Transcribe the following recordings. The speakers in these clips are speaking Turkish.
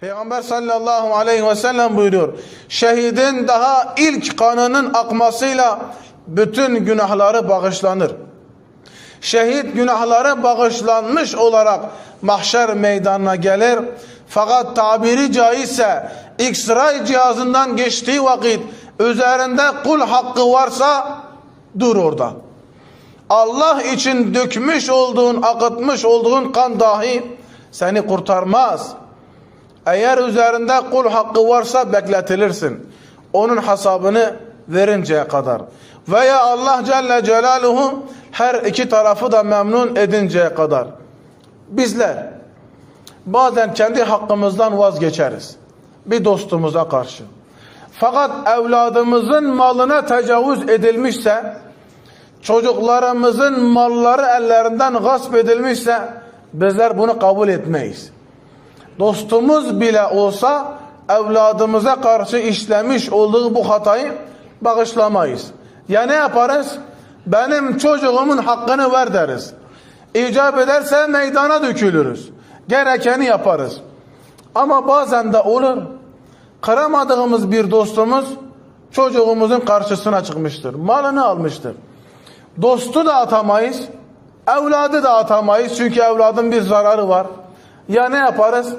Peygamber sallallahu aleyhi ve sellem buyuruyor. Şehidin daha ilk kanının akmasıyla bütün günahları bağışlanır. Şehit günahları bağışlanmış olarak mahşer meydanına gelir. Fakat tabiri caizse X-ray cihazından geçtiği vakit üzerinde kul hakkı varsa dur orada. Allah için dökmüş olduğun, akıtmış olduğun kan dahi seni kurtarmaz. Eğer üzerinde kul hakkı varsa bekletilirsin. Onun hesabını verinceye kadar. Veya Allah Celle Celaluhu her iki tarafı da memnun edinceye kadar. Bizler bazen kendi hakkımızdan vazgeçeriz. Bir dostumuza karşı. Fakat evladımızın malına tecavüz edilmişse, çocuklarımızın malları ellerinden gasp edilmişse, bizler bunu kabul etmeyiz dostumuz bile olsa evladımıza karşı işlemiş olduğu bu hatayı bağışlamayız. Ya ne yaparız? Benim çocuğumun hakkını ver deriz. İcap ederse meydana dökülürüz. Gerekeni yaparız. Ama bazen de olur. Kıramadığımız bir dostumuz çocuğumuzun karşısına çıkmıştır. Malını almıştır. Dostu da atamayız. Evladı da atamayız. Çünkü evladın bir zararı var. Ya ne yaparız?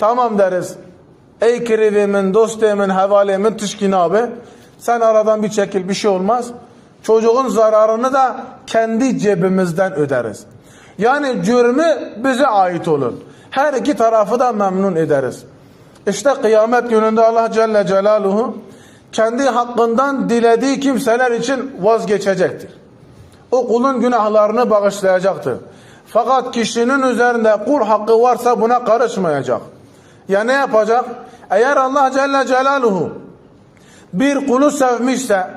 Tamam deriz. Ey kirivimin, dostemin, havalemin, tışkin abi. Sen aradan bir çekil bir şey olmaz. Çocuğun zararını da kendi cebimizden öderiz. Yani cürmü bize ait olur. Her iki tarafı da memnun ederiz. İşte kıyamet gününde Allah Celle Celaluhu kendi hakkından dilediği kimseler için vazgeçecektir. O kulun günahlarını bağışlayacaktır. Fakat kişinin üzerinde kul hakkı varsa buna karışmayacak. Ya ne yapacak? Eğer Allah Celle Celaluhu bir kulu sevmişse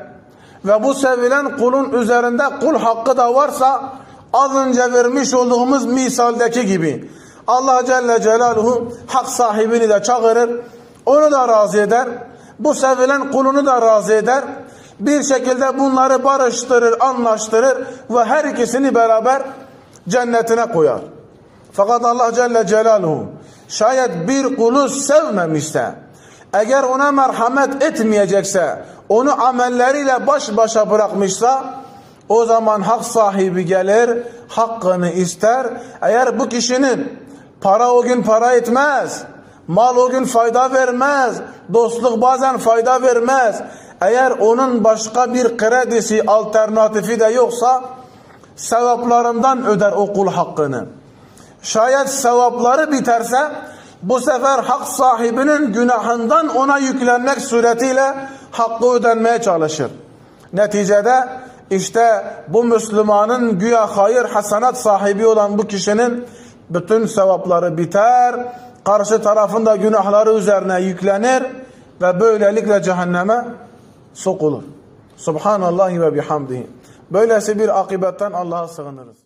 ve bu sevilen kulun üzerinde kul hakkı da varsa az önce vermiş olduğumuz misaldeki gibi Allah Celle Celaluhu hak sahibini de çağırır, onu da razı eder, bu sevilen kulunu da razı eder, bir şekilde bunları barıştırır, anlaştırır ve her ikisini beraber cennetine koyar. Fakat Allah Celle Celaluhu şayet bir kulu sevmemişse, eğer ona merhamet etmeyecekse, onu amelleriyle baş başa bırakmışsa, o zaman hak sahibi gelir, hakkını ister. Eğer bu kişinin para o gün para etmez, mal o gün fayda vermez, dostluk bazen fayda vermez. Eğer onun başka bir kredisi, alternatifi de yoksa, sevaplarından öder o kul hakkını. Şayet sevapları biterse bu sefer hak sahibinin günahından ona yüklenmek suretiyle hakkı ödenmeye çalışır. Neticede işte bu Müslümanın güya hayır hasanat sahibi olan bu kişinin bütün sevapları biter, karşı tarafında günahları üzerine yüklenir ve böylelikle cehenneme sokulur. Subhanallah ve bihamdihi. Böylesi bir akibetten Allah'a sığınırız.